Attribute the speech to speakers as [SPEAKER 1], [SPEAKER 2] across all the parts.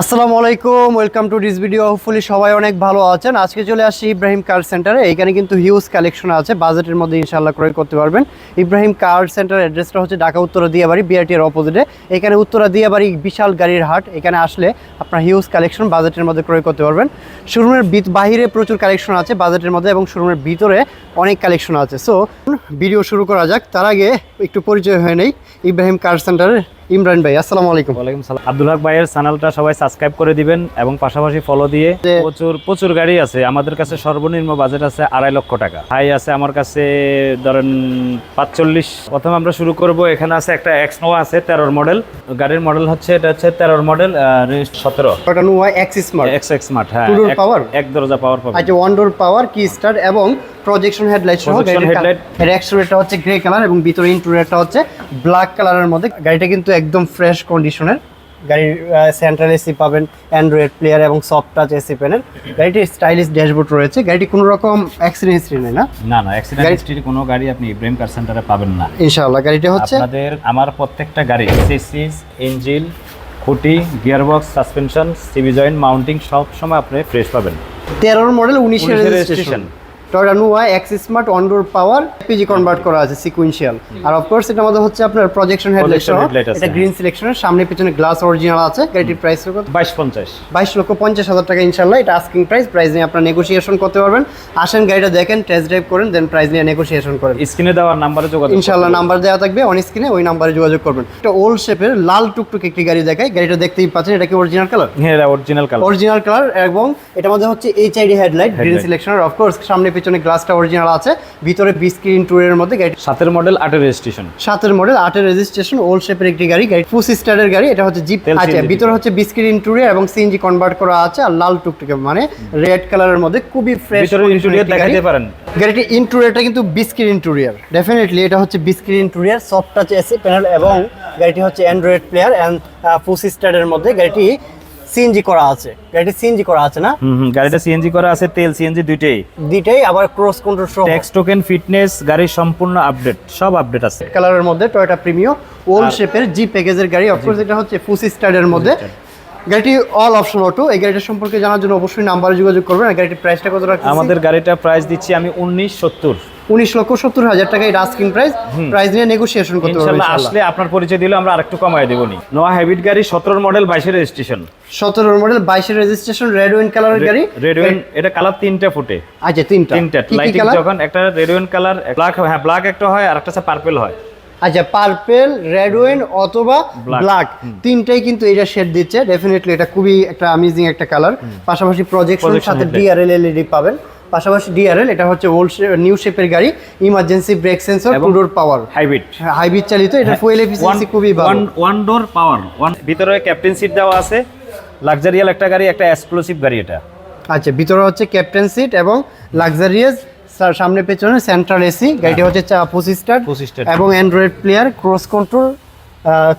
[SPEAKER 1] আসসালামু আলাইকুম, welcome to this video. Hopefully সবাই অনেক ভালো আছেন। আজকে চলে আসি ইব্রাহিম কার সেন্টারে এখানে কিন্তু হিউজ কালেকশন আছে। বাজেটের মধ্যে ইনশাল্লাহ ক্রয় করতে পারবেন। ইব্রাহিম কার সেন্টার অ্যাড্রেসটা হচ্ছে ঢাকা উত্তরা দিয়াবাড়ি বিআরটির অপোজিটে এখানে উত্তরা দিয়াবাড়ি বিশাল গাড়ির হাট। এখানে আসলে আপনার হিউজ কালেকশন বাজেটের মধ্যে ক্রয় করতে পারবেন। শোরুমের বাহিরে প্রচুর কালেকশন আছে বাজেটের মধ্যে এবং শোরুমের ভিতরে অনেক কালেকশন আছে। সো ভিডিও শুরু করা যাক। তার আগে একটু পরিচয় হয়ে নেই। ইব্রাহিম কার সেন্টারের ইমরান ভাই আসসালামু আলাইকুম।
[SPEAKER 2] ওয়ালাইকুম সালাম। আব্দুল হক ভাইয়ের চ্যানেলটা সবাই সাবস্ক্রাইব করে দিবেন এবং পাশাপাশি ফলো দিয়ে প্রচুর প্রচুর গাড়ি আছে। আমাদের কাছে সর্বনিম্ন বাজেট আছে আড়াই লক্ষ টাকা। হাই আছে আমার কাছে ধরেন পাঁচচল্লিশ। প্রথমে আমরা শুরু করব। এখানে আছে একটা এক্স নোয়া আছে তেরোর মডেল গাড়ির মডেল হচ্ছে এটা হচ্ছে তেরোর মডেল সতেরো।
[SPEAKER 1] এক্সিস স্মার্ট
[SPEAKER 2] এক্স এক্স স্মার্ট হ্যাঁ।
[SPEAKER 1] Two-door
[SPEAKER 2] এক- দরজা পাওয়ার পাবে
[SPEAKER 1] আচ্ছা ওয়ান ডোর পাওয়ার কি স্টার এবং প্রজেকশন হেডলাইট সহ
[SPEAKER 2] headlight।
[SPEAKER 1] এর এক্সটেরিয়রটা হচ্ছে গ্রে কালার এবং ভিতরে ইন্টেরিয়রটা হচ্ছে ব্ল্যাক কালারের মধ্যে। গাড়িটা কিন্তু একদম ফ্রেশ কন্ডিশনের গাড়ির সেন্ট্রাল এসি পাবেন অ্যান্ড্রয়েড প্লেয়ার এবং সফট টাচ এসি প্যানেল গাড়িটির স্টাইলিশ ড্যাশবোর্ড রয়েছে। গাড়িটি কোনো রকম অ্যাক্সিডেন্ট হিস্ট্রি নেই না।
[SPEAKER 2] না না অ্যাক্সিডেন্ট হিস্ট্রির কোনো গাড়ি আপনি ইব্রাহিম কার সেন্টারে পাবেন না।
[SPEAKER 1] ইনশাআল্লাহ গাড়িটা হচ্ছে
[SPEAKER 2] আপনাদের আমার প্রত্যেকটা গাড়ি সিসিস ইঞ্জিন খুঁটি gearbox suspension CV joint mounting সব সময় আপনি ফ্রেশ পাবেন।
[SPEAKER 1] তেরোর মডেল উনিশের
[SPEAKER 2] 19 এর
[SPEAKER 1] registration. Toyota Noah X smart one door power PG convert করা আছে সিকুয়েন্সিয়াল আর অফকোর্স এটার মধ্যে হচ্ছে আপনার প্রজেকশন হেডলাইট সহ। এটা গ্রিন সিলেকশনের সামনে পিছনে গ্লাস অরিজিনাল আছে। গাড়িটির প্রাইস কত?
[SPEAKER 2] বাইশ পঞ্চাশ।
[SPEAKER 1] বাইশ লক্ষ পঞ্চাশ হাজার টাকা ইনশাল্লাহ এটা আস্কিং প্রাইস প্রাইস নিয়ে আপনার নেগোসিয়েশন করতে পারবেন। আসেন গাড়িটা দেখেন টেস্ট ড্রাইভ করেন দেন প্রাইস নিয়ে নেগোসিয়েশন করেন।
[SPEAKER 2] স্ক্রিনে দেওয়ার নাম্বারে যোগাযোগ
[SPEAKER 1] ইনশাল্লাহ নাম্বার দেওয়া থাকবে অন স্ক্রিনে ওই নাম্বারে যোগাযোগ করবেন। একটা ওল্ড শেপের লাল টুকটুক একটি গাড়ি দেখায় গাড়িটা দেখতেই পাচ্ছেন এটা কি অরিজিনাল কালার
[SPEAKER 2] হ্যাঁ এটা অরিজিনাল কালার
[SPEAKER 1] অরিজিনাল কালার এবং এটা মধ্যে হচ্ছে এইচআইডি হেডলাইট গ্রিন। সিলেকশনের অফকোর্স সামনে পিছনে গ্লাসটা অরিজিনাল আছে ভিতরে বি স্ক্রিন টুরের মধ্যে গাড়ি
[SPEAKER 2] সাতের মডেল আটের রেজিস্ট্রেশন
[SPEAKER 1] সাতের মডেল আটের রেজিস্ট্রেশন ওল্ড শেপের একটি গাড়ি গাড়ি ফুস স্টারের গাড়ি এটা হচ্ছে জিপ
[SPEAKER 2] তেল
[SPEAKER 1] আচ্ছা ভিতরে হচ্ছে বিস্কিট ইন্টুরিয়ার এবং সিএনজি কনভার্ট করা আছে আর লাল টুকটুকে মানে রেড কালারের মধ্যে খুবই ফ্রেশ
[SPEAKER 2] ভিতরে ইন্টেরিয়র দেখাতে পারেন।
[SPEAKER 1] গাড়িটি ইন্টুরিয়ারটা কিন্তু বিস্কিট ইন্টুরিয়ার ডেফিনেটলি এটা হচ্ছে biscuit interior soft touch AC panel এবং গাড়িটি হচ্ছে অ্যান্ড্রয়েড প্লেয়ার অ্যান্ড ফুস স্টারের মধ্যে গাড়িটি সিএনজি করা আছে। গাড়িটি সিএনজি করা আছে না?
[SPEAKER 2] হুম গাড়িটা সিএনজি করা আছে তেল সিএনজি দুইটাই।
[SPEAKER 1] দুইটাই আবার ক্রস কন্ট্রোল সহ।
[SPEAKER 2] ট্যাক্স টোকেন ফিটনেস গাড়ির সম্পূর্ণ আপডেট সব আপডেট আছে।
[SPEAKER 1] কালারের মধ্যে টয়োটা প্রিমিও ওল্ড শেপের জি প্যাকেজের গাড়ি। অফকোর্স এটা হচ্ছে ফুসি স্টারের মধ্যে। গাড়িটি অল অপশন অটো এই গাড়িটা সম্পর্কে জানার জন্য অবশ্যই নাম্বারে যোগাযোগ করবেন। গাড়িটির প্রাইসটা কত রাখছি
[SPEAKER 2] আমাদের গাড়িটা প্রাইস দিচ্ছি আমি উনিশ সত্তর।
[SPEAKER 1] উনিশ লক্ষ সত্তর হাজার টাকা এটা আস্কিং প্রাইস প্রাইস নিয়ে নেগোসিয়েশন করতে পারবেন
[SPEAKER 2] আসলে আপনার পরিচয় দিলে আমরা আরেকটু কমাই দেবো নি। নোয়া হ্যাবিট গাড়ি সতেরো মডেল বাইশের রেজিস্ট্রেশন
[SPEAKER 1] সতেরো মডেল বাইশের রেজিস্ট্রেশন রেড ওয়েন কালারের গাড়ি।
[SPEAKER 2] রেড ওয়েন এটা কালার তিনটা ফুটে।
[SPEAKER 1] আচ্ছা তিনটা।
[SPEAKER 2] তিনটা। লাইটিং যখন একটা রেড ওয়েন কালার ব্ল্যাক হ্যাঁ ব্ল্যাক একটা হয় আর একটা পার্পল হয়।
[SPEAKER 1] আচ্ছা পার্পেল রেড ওয়েন অথবা। ব্ল্যাক তিনটাই কিন্তু এটা শেড দিচ্ছে। ডেফিনেটলি এটা খুবই একটা অ্যামেজিং একটা কালার পাশাপাশি প্রজেকশন সাথে। ডিআরএল এলইডি পাবেন। পাশাপাশি ডিআরএল এটা হচ্ছে ওল্ড নিউ শেপের গাড়ি emergency brake sensor two door power
[SPEAKER 2] hybrid
[SPEAKER 1] hybrid চালিত এটা ফুয়েল এফিসিয়েন্সি খুবই ভালো।
[SPEAKER 2] ওয়ান ডোর পাওয়ার ওয়ান ভিতরে ক্যাপ্টেন সিট দেওয়া আছে লাক্সারিয়াল একটা গাড়ি একটা এক্সক্লুসিভ গাড়ি এটা।
[SPEAKER 1] আচ্ছা ভিতরে হচ্ছে ক্যাপ্টেন সিট এবং লাক্সারিয়াস সামনে পেছনে সেন্ট্রাল এসি গাড়িটি হচ্ছে পঁচিশ স্টার
[SPEAKER 2] পঁচিশ স্টার।
[SPEAKER 1] এবং Android player cross control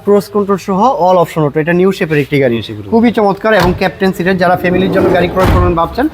[SPEAKER 1] cross control সহ অল অপশন অটো এটা নিউ শেপের একটি গাড়ি। খুবই চমৎকার এবং ক্যাপ্টেন সিটের যারা ফ্যামিলির জন্য গাড়ি ক্রয় করবেন ভাবছেন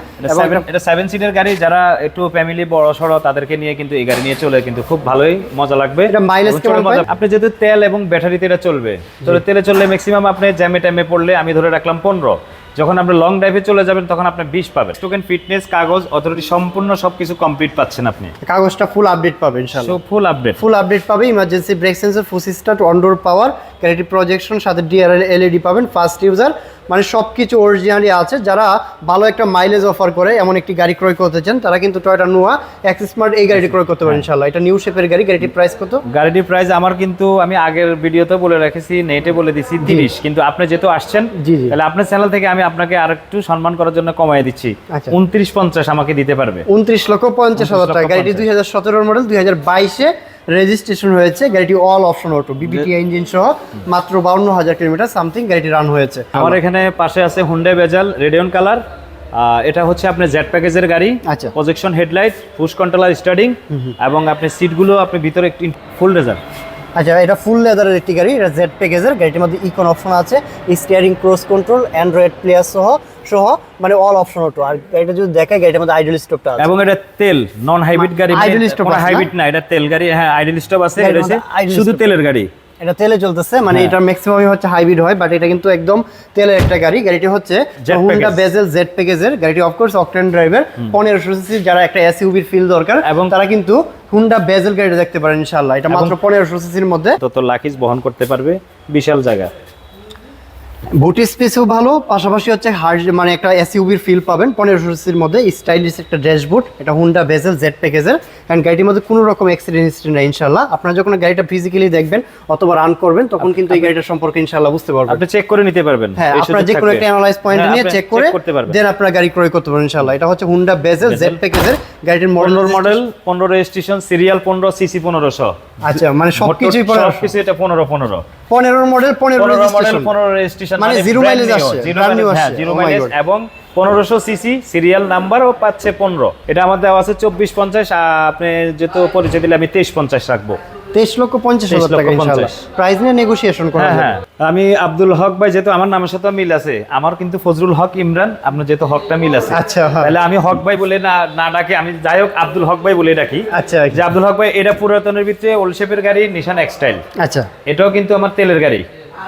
[SPEAKER 2] এটা সেভেন সিটের গাড়ি যারা একটু ফ্যামিলি বড় সড়ো তাদেরকে নিয়ে কিন্তু এই গাড়ি নিয়ে চলে কিন্তু খুব ভালোই মজা লাগবে।
[SPEAKER 1] এটা কেমন
[SPEAKER 2] মজা-? আপনি যেহেতু তেল এবং ব্যাটারিতে এটা চলবে তো তেলে চললে ম্যাক্সিমাম আপনি জ্যামে ট্যামে পড়লে আমি ধরে রাখলাম পনেরো। যখন আপনি লং ড্রাইভে চলে যাবেন তখন আপনি বিশ পাবেন। টোকেন ফিটনেস কাগজ অথরিটি সম্পূর্ণ সবকিছু কমপ্লিট পাচ্ছেন আপনি।
[SPEAKER 1] কাগজটা ফুল আপডেট পাবেন ইনশাআল্লাহ।
[SPEAKER 2] ফুল আপডেট
[SPEAKER 1] ফুল আপডেট পাবে emergency brake sensor full start one door power ক্যারিটি projection সাথে ডিআরএল এলইডি পাবেন ফার্স্ট ইউজার মানে সব কিছু অরিজিনালি আছে। যারা ভালো একটা মাইলেজ অফার করে এমন একটি গাড়ি ক্রয় করতে চান তারা কিন্তু টয়টা নোয়া এক্স স্মার্ট এই গাড়িটি ক্রয় করতে পারেন ইনশাআল্লাহ। এটা নিউ শেপের গাড়ি গাড়িটির প্রাইস কত?
[SPEAKER 2] গাড়িটির প্রাইস আমার কিন্তু আমি আগের ভিডিওতে বলে রেখেছি নেটে বলে দিছি তিরিশ। কিন্তু আপনি যেহেতু আসছেন। তাহলে আপনার চ্যানেল থেকে আমি আপনাকে আরেকটু সম্মান করার জন্য কমাই দিচ্ছি।
[SPEAKER 1] আচ্ছা।
[SPEAKER 2] উনত্রিশ পঞ্চাশ আমাকে দিতে পারবে।
[SPEAKER 1] উনত্রিশ লক্ষ পঞ্চাশ হাজার টাকা। গাড়িটি দুই হাজার সতেরোর মডেল দুই হাজার বাইশে রেজিস্ট্রেশন হয়েছে গাড়িটি all option auto VVT engine সহ মাত্র বাউন্ন হাজার কিলোমিটার সামথিং গাড়িটি রান হয়েছে।
[SPEAKER 2] আমার এখানে পাশে আছে হুন্ডে বেজাল রেডিয়ন কালার এটা হচ্ছে আপনার জেড প্যাকেজের গাড়ি
[SPEAKER 1] আচ্ছা।
[SPEAKER 2] Projection headlight push controller starting এবং আপনি সিটগুলো আপনি ভিতরে একটি ফুল রেজার
[SPEAKER 1] আচ্ছা এটা ফুল লেদারের একটি গাড়ি এটা জেড প্যাকেজের গাড়িটির মধ্যে ইকন অপশন আছে steering cruise control Android player সহ সহ মানে অল অপশন অটো আর গাড়িটা যদি দেখায় গাড়িটার মধ্যে আইডল স্টপটা আছে।
[SPEAKER 2] এবং এটা তেল নন হাইব্রিড গাড়ি
[SPEAKER 1] stop আছে না?
[SPEAKER 2] হাইব্রিড না এটা তেল গাড়ি হ্যাঁ আইডল স্টপ আছে এটা শুধু তেলের গাড়ি।
[SPEAKER 1] এটা তেলে চলতেছে মানে
[SPEAKER 2] হ্যাঁ।
[SPEAKER 1] এটা ম্যাক্সিমামই হচ্ছে হাইব্রিড হয় বাট এটা কিন্তু একদম তেলের একটা গাড়ি। গাড়িটি হচ্ছে হুন্ডা। বেজেল জেড প্যাকেজের গাড়িটি অফকোর্স অকটেন ড্রাইভার পনেরোশো সিসি যারা একটা এসইউবির ফিল দরকার এবং
[SPEAKER 2] এবং-
[SPEAKER 1] তারা কিন্তু হুন্ডা বেজেল গাড়িটা দেখতে পারেন ইনশাআল্লাহ। এটা মাত্র পনেরোশো সিসির মধ্যে।
[SPEAKER 2] তত লাকিজ বহন করতে পারবে বিশাল জায়গা।
[SPEAKER 1] বুটি স্পেসও ভালো পাশাপাশি হচ্ছে হার্ড মানে একটা এসইউবির ফিল পাবেন। পনেরোশো সিসির মধ্যে স্টাইলিশ একটা ড্যাশবোর্ড এটা হুন্ডা বেজেল জেড প্যাকেজের অ্যান্ড গাড়িটির মধ্যে কোনো রকম অ্যাক্সিডেন্ট হিস্ট্রি নেই ইনশাল্লাহ আপনারা যখন গাড়িটা ফিজিক্যালি দেখবেন অথবা রান করবেন তখন কিন্তু এই গাড়িটা সম্পর্কে ইনশাল্লাহ বুঝতে পারবেন।
[SPEAKER 2] আপনি চেক করে নিতে পারবেন।
[SPEAKER 1] হ্যাঁ আপনারা যে কোনো একটা অ্যানালাইজ পয়েন্ট নিয়ে চেক করে
[SPEAKER 2] করতে পারবেন।
[SPEAKER 1] দেন আপনারা গাড়ি ক্রয় করতে পারেন ইনশাল্লাহ এটা হচ্ছে হুন্ডা বেজেল জেড প্যাকেজের গাড়িটির মডেল
[SPEAKER 2] মডেল পনেরো রেজিস্ট্রেশন সিরিয়াল পনেরো সিসি পনেরোশো।
[SPEAKER 1] আচ্ছা মানে সবকিছুই
[SPEAKER 2] সবকিছু এটা পনেরো পনেরো।
[SPEAKER 1] পনেরো মডেল পনেরো
[SPEAKER 2] পনেরো মডেল
[SPEAKER 1] registration।
[SPEAKER 2] পনেরো রেজিস্ট্রেশন
[SPEAKER 1] মানে জিরো মাইলেজ আসছে,
[SPEAKER 2] জিরো মাইলেজ হ্যাঁ জিরো
[SPEAKER 1] oh
[SPEAKER 2] মাইলেজ এবং পনেরোশো সিসি সিরিয়াল নাম্বারও পাচ্ছে পনেরো। এটা আমাদের দেওয়া আছে চব্বিশ পঞ্চাশ আপনি যেহেতু পরিচয় দিলে আমি তেইশ পঞ্চাশ রাখব।
[SPEAKER 1] তেইশ লক্ষ পঞ্চাশ হাজার টাকা ইনশাল্লাহ প্রাইস নিয়ে নেগোসিয়েশন করা
[SPEAKER 2] হ্যাঁ হ্যাঁ। আমি আব্দুল হক ভাই যেহেতু আমার নামের সাথে মিল আছে আমার কিন্তু ফজরুল হক ইমরান আপনার যেহেতু হকটা মিল আছে।
[SPEAKER 1] আচ্ছা।
[SPEAKER 2] তাহলে আমি হক ভাই বলে না না ডাকি আমি যাই হোক আব্দুল হক ভাই বলে ডাকি।
[SPEAKER 1] আচ্ছা
[SPEAKER 2] যে আব্দুল হক ভাই এটা পুরাতনের ভিতরে ওলশেপের গাড়ি নিশান এক্সটাইল
[SPEAKER 1] আচ্ছা।
[SPEAKER 2] এটাও কিন্তু আমার তেলের গাড়ি।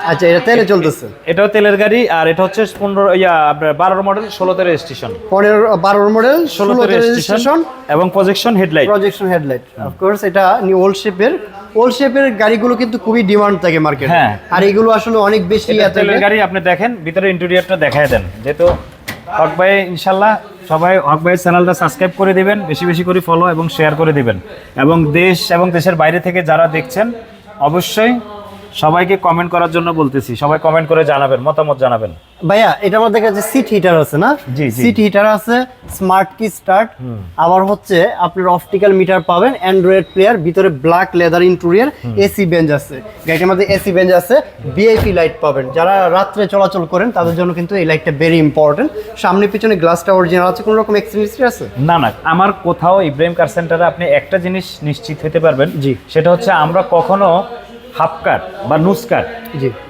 [SPEAKER 1] আচ্ছা এটা তেলে চলতেছে।
[SPEAKER 2] এটাও তেলের গাড়ি আর এটা হচ্ছে পনেরো ইয়া আপনার বারোর মডেল ষোলোতে রেজিস্ট্রেশন
[SPEAKER 1] পনেরো বারোর মডেল
[SPEAKER 2] ষোলোতে রেজিস্ট্রেশন এবং projection headlight
[SPEAKER 1] projection headlight of course এটা ওল্ড শেপের ওল্ড শেপের গাড়িগুলো কিন্তু খুবই ডিমান্ড থাকে মার্কেটে
[SPEAKER 2] হ্যাঁ।
[SPEAKER 1] আর এগুলো আসলে অনেক বেশি
[SPEAKER 2] তেলের গাড়ি আপনি দেখেন ভিতরে ইন্টেরিয়রটা দেখায় দেন। যেহেতু হক ভাই ইনশাল্লাহ সবাই হক ভাইয়ের চ্যানেলটা সাবস্ক্রাইব করে দিবেন বেশি বেশি করে ফলো এবং শেয়ার করে দিবেন। এবং দেশ এবং দেশের বাইরে থেকে যারা দেখছেন অবশ্যই সবাইকে কমেন্ট করার জন্য বলতেছি। সবাই কমেন্ট করে জানাবেন মতামত জানাবেন।
[SPEAKER 1] ভাইয়া এটা আমাদের কাছে সিট হিটার আছে না?
[SPEAKER 2] জি, জি।
[SPEAKER 1] সিট হিটার আছে স্মার্ট কি স্টার্ট আবার হচ্ছে আপনার অপটিক্যাল মিটার পাবেন অ্যান্ড্রয়েড প্লেয়ার ভিতরে black leather interior AC bench আছে। গাড়িটার মধ্যে এসি বেঞ্চ আছে ভিআইপি লাইট পাবেন। যারা রাত্রে চলাচল করেন তাদের জন্য কিন্তু এই লাইটটা ভেরি ইম্পর্টেন্ট সামনে পিছনে গ্লাসটা অরিজিনাল আছে কোনো রকম এক্সপিরিয়েন্স আছে?
[SPEAKER 2] না না আমার কোথাও ইব্রাহিম কার সেন্টারে আপনি একটা জিনিস নিশ্চিত হতে পারবেন।
[SPEAKER 1] জি।
[SPEAKER 2] সেটা হচ্ছে আমরা কখনো হাফ কাট বা নুস কাট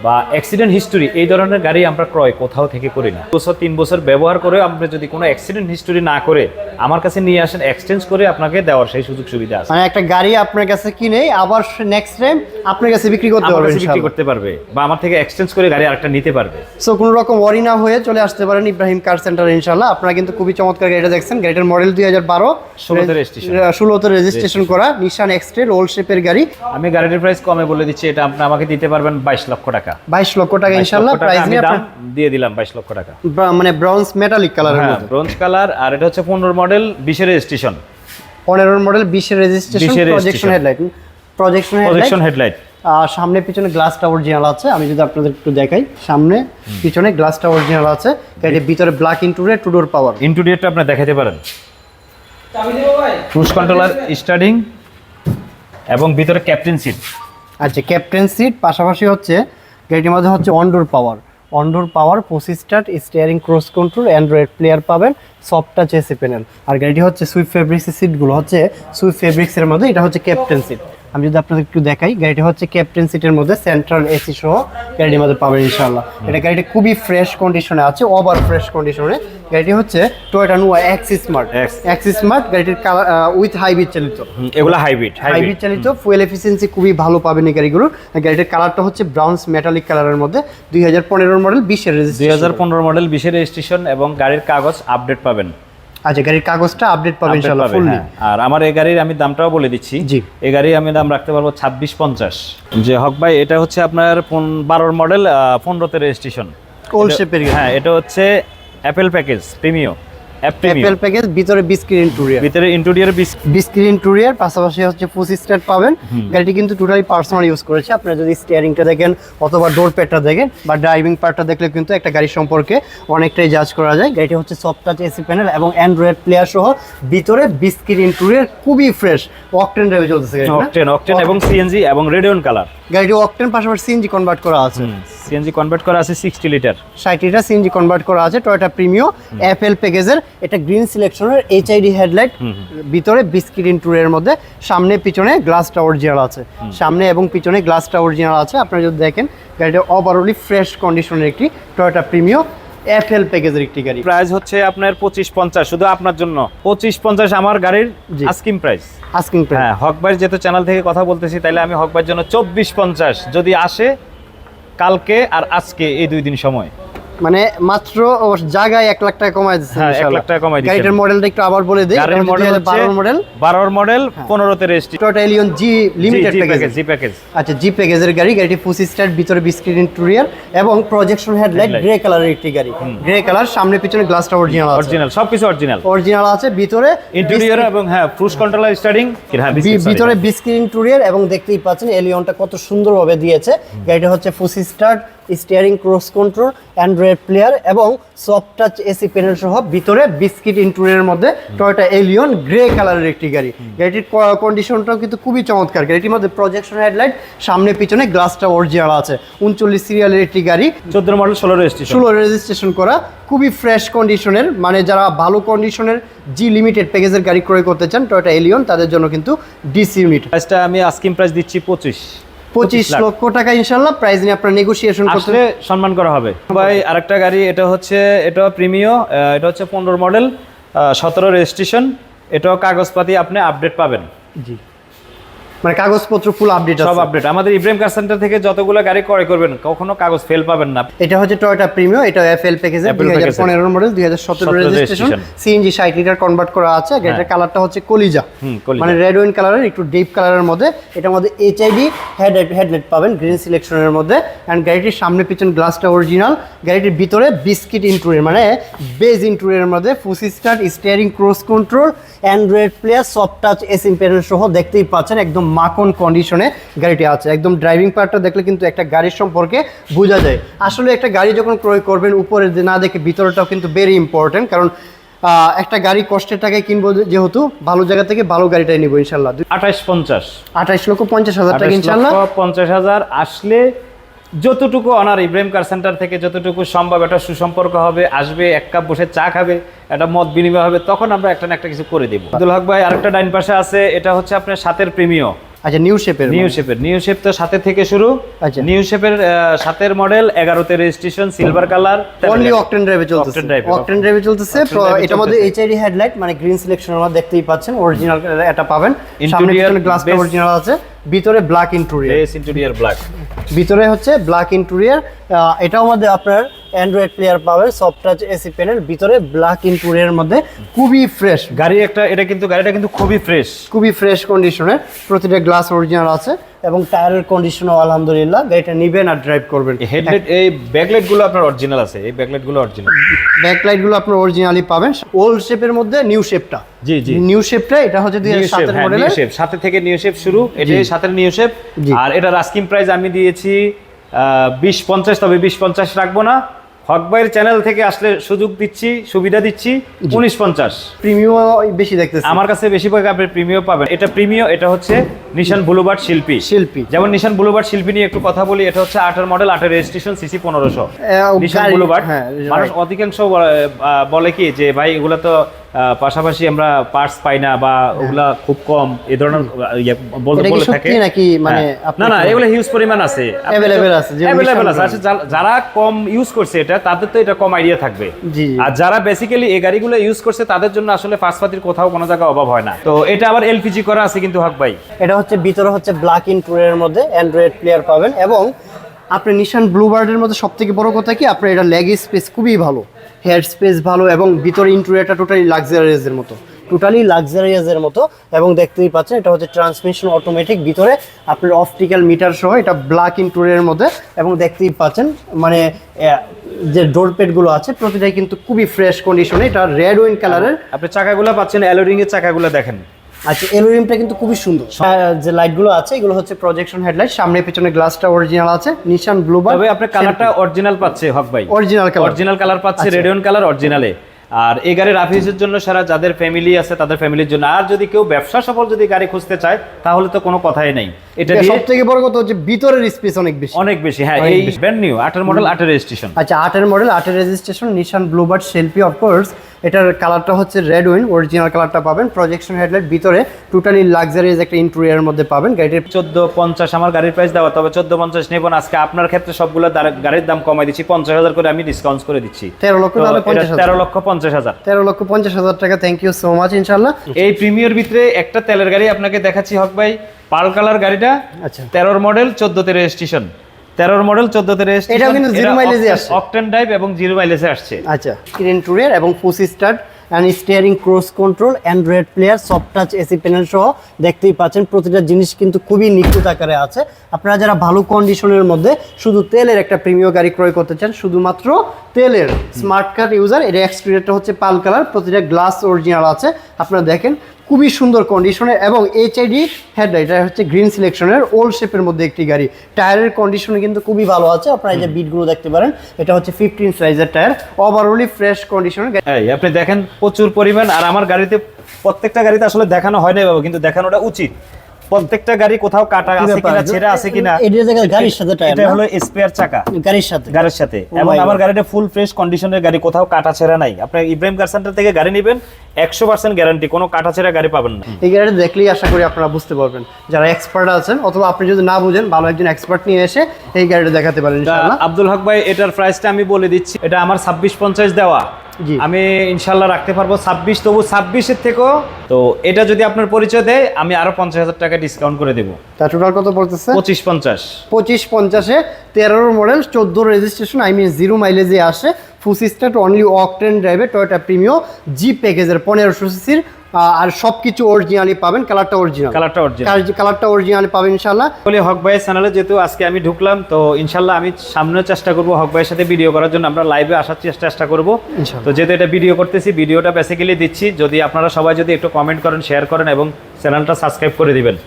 [SPEAKER 2] বা অ্যাক্সিডেন্ট হিস্টোরি এই ধরনের গাড়ি আমরা ক্রয় কোথাও থেকে করি না। বছর তিন বছর ব্যবহার করে আমরা যদি কোনো অ্যাক্সিডেন্ট হিস্টোরি না করে আমার কাছে নিয়ে আসেন এক্সচেঞ্জ করে আপনাকে দেওয়ার সেই সুযোগ সুবিধা আছে।
[SPEAKER 1] মানে একটা গাড়ি আপনার কাছে কিনে আবার নেক্সট টাইম আপনার কাছে বিক্রি করতে পারবেন
[SPEAKER 2] বিক্রি করতে পারবে বা আমার থেকে এক্সচেঞ্জ করে গাড়ি আরেকটা নিতে পারবে।
[SPEAKER 1] সো কোনো রকম ওয়ারি না হয়ে চলে আসতে পারেন ইব্রাহিম কার সেন্টার ইনশাল্লাহ আপনারা কিন্তু খুবই চমৎকার গাড়িটা দেখছেন। গাড়িটার মডেল দুই হাজার বারো।
[SPEAKER 2] 16 তে registration।
[SPEAKER 1] ষোলোতে রেজিস্ট্রেশন করা। নিশান এক্সট্রে রোল শেপের গাড়ি।
[SPEAKER 2] আমি গাড়ির প্রাইস কমে বলে দিচ্ছি। এটা আপনি আমাকে দিতে পারবেন বাইশ লক্ষ টাকা।
[SPEAKER 1] বাইশ লক্ষ টাকা
[SPEAKER 2] 22
[SPEAKER 1] ইনশাল্লাহ প্রাইস
[SPEAKER 2] আমি
[SPEAKER 1] নিয়ে
[SPEAKER 2] দাম দিয়ে দিলাম বাইশ লক্ষ টাকা।
[SPEAKER 1] মানে ব্রাউন্স মেটালিক কালারের
[SPEAKER 2] হ্যাঁ ব্রোঞ্জ কালার আর এটা হচ্ছে পনেরো মডেল বিশের রেজিস্ট্রেশন
[SPEAKER 1] পনেরোর মডেল বিশের রেজিস্ট্রেশন
[SPEAKER 2] 20 এর
[SPEAKER 1] projection. Headlight projection
[SPEAKER 2] projection headlight
[SPEAKER 1] আর সামনে পিছনে গ্লাসটা অরিজিনাল আছে আমি যদি আপনাদের একটু দেখাই সামনে পিছনে গ্লাসটা অরিজিনাল আছে গাড়ির ভিতরে black interior two door power
[SPEAKER 2] ইন্টেরিয়রটা আপনি দেখাতে পারেন। ক্রুজ কন্ট্রোলার স্টার্টিং এবং ভিতরে ক্যাপ্টেন সিট
[SPEAKER 1] আচ্ছা ক্যাপ্টেন সিট পাশাপাশি হচ্ছে গাড়িটির মধ্যে হচ্ছে অনডোর পাওয়ার অনডোর পাওয়ার পঁচিশ start steering cruise control Android player পাবেন সফট টাচ এসি প্যানেল আর গাড়িটি হচ্ছে সুইফ ফেব্রিক্সের সিটগুলো হচ্ছে সুইফ ফেব্রিক্সের মধ্যে, এটা হচ্ছে ক্যাপ্টেন সিট আমি যদি আপনাদের একটু দেখাই গাড়িটি হচ্ছে ক্যাপ্টেন সিটের মধ্যে সেন্ট্রাল এসি সহ গাড়িটির মধ্যে পাবেন ইনশাল্লাহ এটা গাড়িটি খুবই ফ্রেশ কন্ডিশনে আছে ওভার ফ্রেশ কন্ডিশনে গাড়িটি হচ্ছে টয়োটা নুয়া অ্যাক্সিস স্মার্ট। অ্যাক্সিস স্মার্ট গাড়িটির কালার উইথ হাইব্রিড চালিত।
[SPEAKER 2] এগুলো হাইব্রিড হাইব্রিড
[SPEAKER 1] চালিত ফুয়েল এফিসিয়েন্সি খুবই ভালো পাবেন এই গাড়িগুলো। আর গাড়িটার কালারটা হচ্ছে ব্রাউন্স মেটালিক কালারের মধ্যে দুই হাজার পনেরোর মডেল বিশের
[SPEAKER 2] দুই হাজার পনেরো মডেল বিশের রেজিস্ট্রেশন এবং গাড়ির কাগজ আপডেট পাবেন।
[SPEAKER 1] আচ্ছা গাড়ির কাগজটা আপডেট পাবেন ইনশাআল্লাহ ফুললি
[SPEAKER 2] হ্যাঁ। আর আমার এই গাড়ির আমি দামটাও বলে দিচ্ছি।
[SPEAKER 1] জি।
[SPEAKER 2] এই গাড়ি আমি দাম রাখতে পারব ছাব্বিশ পঞ্চাশ। যে হক ভাই এটা হচ্ছে আপনার পন- বারোর মডেল পনেরোতে রেজিস্ট্রেশন
[SPEAKER 1] ওল শেপের
[SPEAKER 2] হ্যাঁ এটা হচ্ছে অ্যাপেল প্যাকেজ প্রিমিও
[SPEAKER 1] অ্যাপেল প্যাকেজ ভিতরে বিস্ক্রিন টুরিয়ার
[SPEAKER 2] ভিতরে ইন্টেরিয়র বিস
[SPEAKER 1] বিস্ক্রিন টুরিয়ার পাশাপাশি হচ্ছে ফুসি স্টার্ট পাবেন। গাড়িটি কিন্তু টোটালি পার্সোনাল ইউজ করেছে। আপনারা যদি স্টিয়ারিংটা দেখেন অথবা ডোর প্যাডটা দেখেন বা ড্রাইভিং পার্টটা দেখলে কিন্তু একটা গাড়ি সম্পর্কে অনেকটাই জাজ করা যায়। গাড়িটি হচ্ছে সফট টাচ এসি প্যানেল এবং অ্যান্ড্রয়েড প্লেয়ার সহ ভিতরে বিস্ক্রিন টুরিয়ার খুবই ফ্রেশ অকটেন ড্রাইভে চলতেছে?
[SPEAKER 2] অকটেন অকটেন এবং সিএনজি এবং রেডিয়ন কালার
[SPEAKER 1] গাড়িটি অকটেন পাশাপাশি সিএনজি কনভার্ট করা আছে।
[SPEAKER 2] সিএনজি কনভার্ট করা আছে সিক্সটি লিটার
[SPEAKER 1] ষাটটিটা সিএনজি কনভার্ট করা আছে টয়োটা প্রিমিও অ্যাপেল প্যাকেজের এটা গ্রিন সিলেকশনের এইচআইডি হেডলাইট ভিতরে বিস্কিট টুরের মধ্যে সামনে পিছনে গ্লাসটা অরিজিনাল আছে। সামনে এবং পিছনে গ্লাসটা অরিজিনাল আছে। আপনারা যদি দেখেন গাড়িটা ওভারঅলি ফ্রেশ কন্ডিশনের একটি টয়োটা প্রিমিও এফএল প্যাকেজের একটি গাড়ি।
[SPEAKER 2] প্রাইস হচ্ছে আপনার পঁচিশ পঞ্চাশ শুধু আপনার জন্য। পঁচিশ পঞ্চাশ আমার গাড়ির। আস্কিং প্রাইস
[SPEAKER 1] আস্কিং প্রাইস
[SPEAKER 2] হ্যাঁ হক ভাইয়ের যেহেতু চ্যানেল থেকে কথা বলতেছি তাহলে আমি হক ভাইয়ের জন্য চব্বিশ পঞ্চাশ। যদি আসে কালকে আর আজকে এই দুই দিন সময়।
[SPEAKER 1] মানে মাত্র জায়গায় এক লাখ টাকা কমায় দিচ্ছে
[SPEAKER 2] হ্যাঁ, এক লাখ টাকা কমায় দিচ্ছেন।
[SPEAKER 1] গাড়িটার মডেলটা একটু আবার বলে দিই
[SPEAKER 2] গাড়ির মডেল
[SPEAKER 1] বারোর মডেল
[SPEAKER 2] বারোর মডেল পনেরোতে registry.
[SPEAKER 1] Toyota Allion G limited package
[SPEAKER 2] G package
[SPEAKER 1] আচ্ছা জি প্যাকেজের গাড়ি গাড়িটি ফুসি স্টার ভিতরে বিস্কিট ইন্টেরিয়র এবং প্রজেকশন হেডলাইট। গ্রে কালারের একটি গাড়ি। গ্রে কালার সামনে পিছনে গ্লাসটা অরিজিনাল আছে।
[SPEAKER 2] অরিজিনাল সবকিছু অরিজিনাল
[SPEAKER 1] অরিজিনাল আছে ভিতরে
[SPEAKER 2] ইন্টেরিয়র এবং হ্যাঁ ক্রুজ কন্ট্রোলার হ্যাঁ sorry।
[SPEAKER 1] ভিতরে বিস্কিট ইন্টেরিয়র এবং দেখতেই পাচ্ছেন এলিয়নটা কত সুন্দরভাবে দিয়েছে। গাড়িটা হচ্ছে push start steering cruise control Android player এবং সফট টাচ এসি প্যানেল সহ ভিতরে বিস্কিট ইন্টেরিয়রের মধ্যে টয়োটা এলিয়ন গ্রে কালারের একটি গাড়ি। গাড়িটির কন্ডিশনটাও কিন্তু খুবই চমৎকার। গাড়িটির মধ্যে প্রজেকশন হেডলাইট সামনে পিছনে গ্লাসটা অরিজিনাল আছে। উনচল্লিশ সিরিয়ালের একটি গাড়ি।
[SPEAKER 2] চোদ্দ মডেল ষোলো রেজিস্ট্রেশন
[SPEAKER 1] ষোলো রেজিস্ট্রেশন করা। খুবই ফ্রেশ কন্ডিশনের মানে যারা ভালো কন্ডিশনের জি লিমিটেড প্যাকেজের গাড়ি ক্রয় করতে চান টয়োটা এলিয়ন তাদের জন্য কিন্তু ডিসি ইউনিট
[SPEAKER 2] প্রাইসটা আমি আস্কিং প্রাইস দিচ্ছি পঁচিশ।
[SPEAKER 1] পঁচিশ। লক্ষ টাকা ইনশাল্লাহ প্রাইস নিয়ে আপনার নেগোসিয়েশন করতে
[SPEAKER 2] আসলে সম্মান করা হবে। ভাই আরেকটা গাড়ি এটা হচ্ছে এটা প্রিমিয় এটা হচ্ছে পনেরো মডেল সতেরো রেজিস্ট্রেশন এটাও কাগজপাতি আপনি আপডেট পাবেন।
[SPEAKER 1] জি। মানে কাগজপত্র ফুল আপডেট
[SPEAKER 2] সব আপডেট আমাদের ইব্রাহিম কার সেন্টার থেকে যতগুলো গাড়ি ক্রয় করবেন কখনো কাগজ ফেল পাবেন না।
[SPEAKER 1] এটা হচ্ছে টয়োটা প্রিমিয়াম এটা এফএল দুই পনেরো মডেল দুই হাজার সতেরো রেজিস্ট্রেশন সিএনজি ষাট লিটার কনভার্ট করা আছে। গাড়িটার কালারটা হচ্ছে কলিজা। মানে রেড ওয়াইন কালারের একটু ডিপ কালারের মধ্যে। এটার মধ্যে এইচআইডি হেড হেডলাইট পাবেন গ্রিন সিলেকশনের মধ্যে। অ্যান্ড গাড়িটির সামনে পিছন গ্লাসটা অরিজিনাল গাড়িটির ভিতরে বিস্কিট ইন্টুরিয়ার মানে বেজ ইন্টুরিয়ার মধ্যে push start steering cruise control Android player soft touch AC panel সহ দেখতেই পাচ্ছেন একদম মাখন কন্ডিশনে গাড়িটি আছে। একদম ড্রাইভিং পার্টটা দেখলে কিন্তু একটা গাড়ির সম্পর্কে বোঝা যায়। আসলে একটা গাড়ি যখন ক্রয় করবেন উপরে না দেখে ভিতরটাও কিন্তু ভেরি ইম্পর্টেন্ট কারণ একটা গাড়ি কষ্টের টাকায় কিনবো যেহেতু ভালো জায়গা থেকে ভালো গাড়িটাই নিবো ইনশাল্লাহ।
[SPEAKER 2] আঠাশ পঞ্চাশ।
[SPEAKER 1] আঠাশ লক্ষ পঞ্চাশ হাজার টাকা ইনশাল্লাহ।
[SPEAKER 2] পঞ্চাশ হাজার আসলে যতটুকু অনার ইব্রাহিম কার সেন্টার থেকে যতটুকু সম্ভব একটা সুসম্পর্ক হবে আসবে এক কাপ বসে চা খাবে একটা মত বিনিময় হবে তখন আমরা একটা না একটা কিছু করে দিব। আব্দুল হক ভাই আরেকটা ডাইন পাশে আছে এটা হচ্ছে আপনার সাতের প্রিমিয়
[SPEAKER 1] আচ্ছা নিউ শেপের
[SPEAKER 2] নিউ শেপের নিউ শেপ তো সাথে থেকে শুরু।
[SPEAKER 1] আচ্ছা।
[SPEAKER 2] নিউ শেপের সাতের মডেল এগারোতে registration silver colour
[SPEAKER 1] only octane ড্রাইভে চলতেছে।
[SPEAKER 2] Drive
[SPEAKER 1] অকটেন ড্রাইভে চলতেছে।
[SPEAKER 2] Octane
[SPEAKER 1] এটার মধ্যে এইচআইডি হেডলাইট মানে গ্রিন সিলেকশন মধ্যে দেখতেই পাচ্ছেন অরিজিনাল এটা পাবেন। সামনে
[SPEAKER 2] base-
[SPEAKER 1] অরিজিনাল আছে। ভিতরে ব্ল্যাক ইন্টেরিয়র
[SPEAKER 2] এস ইন্টেরিয়র ব্ল্যাক
[SPEAKER 1] ভিতরে হচ্ছে ব্ল্যাক ইন্টেরিয়র এটাও মধ্যে আপনার অ্যান্ড্রয়েড প্লেয়ার পাবেন সফট টাচ এসি প্যানেল ভিতরে ব্ল্যাক ইন্টেরিয়র মধ্যে খুবই ফ্রেশ
[SPEAKER 2] গাড়ি একটা এটা কিন্তু গাড়িটা কিন্তু খুবই ফ্রেশ
[SPEAKER 1] খুবই ফ্রেশ কন্ডিশনে প্রতিটা গ্লাস অরিজিনাল আছে। এবং টায়ারের কন্ডিশনও আলহামদুলিল্লাহ গাড়িটা নিবেন আর ড্রাইভ করবেন।
[SPEAKER 2] হেডলাইট এই ব্যাকলাইটগুলো আপনার অরিজিনাল আছে এই ব্যাকলাইটগুলো অরিজিনাল
[SPEAKER 1] ব্যাকলাইটগুলো আপনার অরিজিনালি পাবেন ওল্ড শেপের মধ্যে নিউ শেপটা
[SPEAKER 2] জি জি।
[SPEAKER 1] নিউ শেপটা এটা হচ্ছে 2007
[SPEAKER 2] এর
[SPEAKER 1] মডেল
[SPEAKER 2] শেপ
[SPEAKER 1] সাতের
[SPEAKER 2] নিউ শেপ সাথে থেকে নিউ শেপ শুরু এটাই সাথের নিউ শেপ আর এটা রাস্কিং প্রাইস আমি দিয়েছি বিশ পঞ্চাশ তবে বিশ পঞ্চাশ রাখব না। হক ভাইয়ের চ্যানেল থেকে আসলে সুযোগ দিচ্ছি সুবিধা দিচ্ছি উনিশ পঞ্চাশ।
[SPEAKER 1] প্রিমিয়াম বেশি দেখতেছি।
[SPEAKER 2] আমার কাছে বেশিরভাগ আপনি প্রিমিয় পাবেন। এটা প্রিমিয় এটা হচ্ছে নিশান ব্লুবার্ড শিল্পী।
[SPEAKER 1] শিল্পী।
[SPEAKER 2] যেমন নিশান ব্লুবার্ড শিল্পী নিয়ে একটু কথা বলি এটা হচ্ছে আটার মডেল আঠার রেজিস্ট্রেশন সিসি পনেরোশো। নিশান ব্লুবার্ড
[SPEAKER 1] হ্যাঁ,
[SPEAKER 2] মানুষ অধিকাংশ বলে- কি যে ভাই এগুলো তো পাশাপাশি আমরা পার্টস পাই না বা ওগুলা খুব কম এই ধরনের ইয়ে বলে থাকে।
[SPEAKER 1] নাকি মানে
[SPEAKER 2] হ্যাঁ। না না এগুলো হিউজ পরিমাণ আছে।
[SPEAKER 1] আছে,
[SPEAKER 2] আছে। যারা কম ইউজ করছে এটা তাদের তো এটা কম আইডিয়া থাকবে। আর যারা বেসিক্যালি এই গাড়িগুলো ইউজ করছে তাদের জন্য আসলে ফার্স্টপাতির কোথাও কোনো জায়গায় অভাব হয় না। তো এটা আবার এলপিজি করা আছে কিন্তু হক ভাই।
[SPEAKER 1] এটা হচ্ছে ভিতরে হচ্ছে ব্ল্যাক ইন্টুরিয়ার মধ্যে অ্যান্ড্রয়েড প্লেয়ার পাবেন এবং আপনি নিশান ব্লুবার্ডের মধ্যে সব থেকে বড় কথা কি আপনার এটা লেগ স্পেস খুবই ভালো। হেড স্পেস ভালো এবং ভিতরে ইন্টুরিয়ারটা টোটালি লাক্সারিয়াসের মতো। টোটালি লাক্সারিয়াসের মতো এবং দেখতেই পাচ্ছেন, এটা হচ্ছে ট্রান্সমিশন অটোমেটিক ভিতরে আপনার অপটিক্যাল মিটার সহ এটা ব্ল্যাক ইন্টুরিয়ার মধ্যে এবং দেখতেই পাচ্ছেন মানে যে ডোরগুলো আছে, প্রতিটাই কিন্তু খুবই ফ্রেশ কন্ডিশনে এটা রেড ওয়াইন কালারের
[SPEAKER 2] আপনি চাকাগুলো পাচ্ছেন অ্যালোরিং এর চাকাগুলো দেখেন।
[SPEAKER 1] আচ্ছা এলোরিমটা কিন্তু খুবই সুন্দর। যে লাইটগুলো আছে এগুলো হচ্ছে প্রজেকশন হেডলাইট সামনে পেছনে গ্লাসটা অরিজিনাল আছে নিশান ব্লুবার
[SPEAKER 2] তবে আপনার কালারটা অরিজিনাল পাচ্ছে হক ভাই।
[SPEAKER 1] অরিজিনাল কালার
[SPEAKER 2] অরিজিনাল কালার পাচ্ছে। রেডিয়ন কালার অরিজিনালে আর এই গাড়ির অফিসের জন্য সারা যাদের ফ্যামিলি আছে তাদের ফ্যামিলির জন্য। আর যদি কেউ ব্যবসা সফল যদি গাড়ি খুঁজতে চায় তাহলে তো কোনো কথাই নেই। এটা
[SPEAKER 1] সব থেকে বড় কথা হচ্ছে ভিতরের স্পেস অনেক বেশি।
[SPEAKER 2] অনেক বেশি হ্যাঁ এই ব্র্যান্ড নিউ আটের মডেল আটের রেজিস্ট্রেশন
[SPEAKER 1] আচ্ছা আটের মডেল আটের registration Nissan Bluebird Sylphy of course এটার কালারটা হচ্ছে রেড উইন অরিজিনাল কালারটা পাবেন। প্রজেকশন হেডলাইট ভিতরে টোটালি লাক্সারিজ একটা ইন্টেরিয়ার মধ্যে পাবেন। গাড়ির
[SPEAKER 2] চোদ্দ পঞ্চাশ আমার গাড়ির প্রাইস দেওয়া তবে চোদ্দ পঞ্চাশ নেব আজকে আপনার ক্ষেত্রে সবগুলো গাড়ির দাম কমাই দিচ্ছি। পঞ্চাশ হাজার করে আমি ডিসকাউন্ট করে দিচ্ছি।
[SPEAKER 1] তেরো লক্ষ
[SPEAKER 2] তেরো লক্ষ পঞ্চাশ হাজার।
[SPEAKER 1] তেরো লক্ষ পঞ্চাশ হাজার টাকা থ্যাংক ইউ সো মাচ ইনশাল্লাহ
[SPEAKER 2] এই প্রিমিয়ার ভিতরে একটা তেলের গাড়ি আপনাকে দেখাচ্ছি হক ভাই। পাল কালার গাড়িটা
[SPEAKER 1] আচ্ছা।
[SPEAKER 2] তেরোর মডেল চোদ্দতে রেজিস্ট্রেশন তেরোর মডেল চোদ্দতে
[SPEAKER 1] এটাও কিন্তু mileage এ আসছে।
[SPEAKER 2] অকটেন ড্রাইভ এবং জিরো মাইলেজে আসছে।
[SPEAKER 1] আচ্ছা স্ক্রিন টুরের এবং push start and steering cruise control Android player soft touch AC panel সহ দেখতেই পাচ্ছেন প্রতিটা জিনিস কিন্তু খুবই নিখুঁত আকারে আছে। আপনারা যারা ভালো কন্ডিশনের মধ্যে শুধু তেলের একটা প্রিমিয় গাড়ি ক্রয় করতে চান শুধুমাত্র তেলের স্মার্ট কার্ড ইউজার এর এক্সটেরিয়রটা হচ্ছে পাল কালার প্রতিটা গ্লাস অরিজিনাল আছে। আপনারা দেখেন খুবই সুন্দর কন্ডিশনে এবং এইচআইডি হেডলাইট এটা হচ্ছে গ্রিন সিলেকশনের ওল্ড শেপের মধ্যে একটি গাড়ি। টায়ারের কন্ডিশনে কিন্তু খুবই ভালো আছে আপনারা এই যে বিটগুলো দেখতে পারেন এটা হচ্ছে ফিফটিন সাইজের টায়ার ওভারঅলি ফ্রেশ কন্ডিশনের
[SPEAKER 2] আপনি দেখেন প্রচুর পরিমাণ আর আমার গাড়িতে প্রত্যেকটা গাড়িতে আসলে দেখানো হয় না বাবা কিন্তু দেখানোটা উচিত। প্রত্যেকটা গাড়ি কোথাও কাটা আছে কিনা ছেঁড়া আছে কিনা
[SPEAKER 1] এটা জায়গায় গাড়ির সাথে টায়ার
[SPEAKER 2] এটা হলো স্পেয়ার চাকা।
[SPEAKER 1] গাড়ির সাথে।
[SPEAKER 2] গাড়ির সাথে। এবং আমার গাড়িটা ফুল ফ্রেশ কন্ডিশনের গাড়ি কোথাও কাটা ছেঁড়া নাই। আপনি ইব্রাহিম কার সেন্টার থেকে গাড়ি নেবেন একশো পার্সেন্ট গ্যারান্টি কোনো কাটা ছেঁড়া গাড়ি পাবেন না।
[SPEAKER 1] এই গাড়িটা দেখলেই আশা করি আপনারা বুঝতে পারবেন। যারা এক্সপার্ট আছেন অথবা আপনি যদি না বুঝেন ভালো একজন এক্সপার্ট নিয়ে এসে এই গাড়িটা দেখাতে পারেন
[SPEAKER 2] আব্দুল হক ভাই এটার প্রাইসটা আমি বলে দিচ্ছি। এটা আমার ছাব্বিশ পঞ্চাশ দেওয়া। আমি ইনশাল্লাহ রাখতে পারব। ছাব্বিশ তবু ছাব্বিশের থেকেও তো এটা যদি আপনার পরিচয় দেয় আমি আরও পঞ্চাশ হাজার টাকা ডিসকাউন্ট করে দেবো।
[SPEAKER 1] তা টোটাল কত পড়তেছে?
[SPEAKER 2] পঁচিশ পঞ্চাশ।
[SPEAKER 1] পঁচিশ পঞ্চাশে তেরোর মডেল চোদ্দ রেজিস্ট্রেশন আই মিন জিরো মাইলেজে আসে। ফুল স্টার্ট অনলি অকটেন ড্রাইভে টয়টা প্রিমিও জি প্যাকেজের পনেরোশো সিসির আর সবকিছু অরিজিনালি পাবেন কালারটা অরিজিনাল
[SPEAKER 2] কালারটা অরিজিনাল
[SPEAKER 1] কালারটা অরিজিনালি পাবেন ইনশাআল্লাহ।
[SPEAKER 2] বলে হক ভাইয়ের চ্যানেলে যেহেতু আজকে আমি ঢুকলাম তো ইনশাআল্লাহ আমি সামনে চেষ্টা করব হক ভাইয়ের সাথে ভিডিও করার জন্য। আমরা লাইভে আসার চেষ্টা চেষ্টা করব। তো যেহেতু এটা ভিডিও করতেছি ভিডিওটা বেসিক্যালি দিচ্ছি। যদি আপনারা সবাই যদি একটু কমেন্ট করেন শেয়ার করেন এবং চ্যানেলটা সাবস্ক্রাইব করে দিবেন।